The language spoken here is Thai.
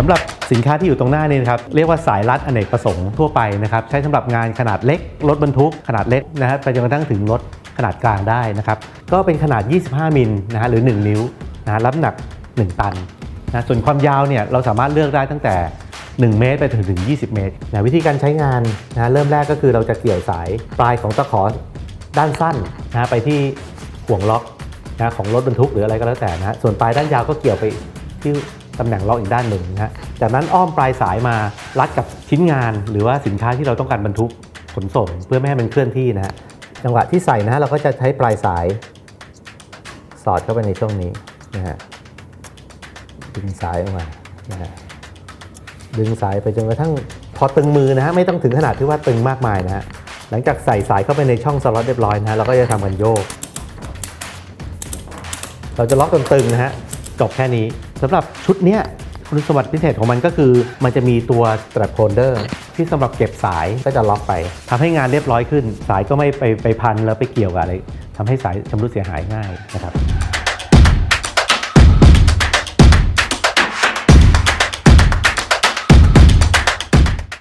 สำหรับสินค้าที่อยู่ตรงหน้านี่นะครับเรียกว่าสายรัดอเนกประสงค์ทั่วไปนะครับใช้สำหรับงานขนาดเล็กรถบรรทุกขนาดเล็กนะฮะไปจนกระทั่งถึงรถขนาดกลางได้นะครับก็เป็นขนาด 25 มิลนะฮะหรือ 1 นิ้วนะฮะรับน้ำหนัก 1 ตันนะส่วนความยาวเนี่ยเราสามารถเลือกได้ตั้งแต่ 1 เมตรไปถึงถึง 20 เมตรนะวิธีการใช้งานนะเริ่มแรกก็คือเราจะเกี่ยวสายปลายของตะขอด้านสั้นนะไปที่ห่วงล็อกนะของรถบรรทุกหรืออะไรก็แล้วแต่นะฮะส่วนปลายด้านยาวก็เกี่ยวไปที่ ตำแหน่งล็อกอีกด้านหนึ่งนะฮะจากนั้นอ้อมปลายสายมารัดกับชิ้นงาน หรือว่าสินค้าที่เราต้องการบรรทุกขนส่ง เพื่อไม่ให้มันเคลื่อนที่นะฮะจังหวะที่ใส่นะฮะเราก็จะใช้ปลายสาย สอดเข้าไปในช่วงนี้นะฮะดึงสายออกมานะฮะดึงสายไปจนกระทั่งพอตึงมือนะฮะไม่ต้องถึงขนาดที่ว่าตึงมากมายนะฮะหลังจากใส่สายเข้าไปในช่องสล็อตเรียบร้อยนะฮะเราก็จะทำกันโยก เราจะล็อกจนตึงนะฮะจบแค่นี้ สำหรับชุดเนี้ยคุณสมบัติพิเศษของมันก็คือมันจะมีตัวแตรบโฮลเดอร์ที่สำหรับเก็บสายก็จะล็อกไปทำให้งานเรียบร้อยขึ้น สายก็ไม่ไปไปพันแล้วไปเกี่ยวกับอะไรทำให้สายชำรุดเสียหายง่ายนะครับ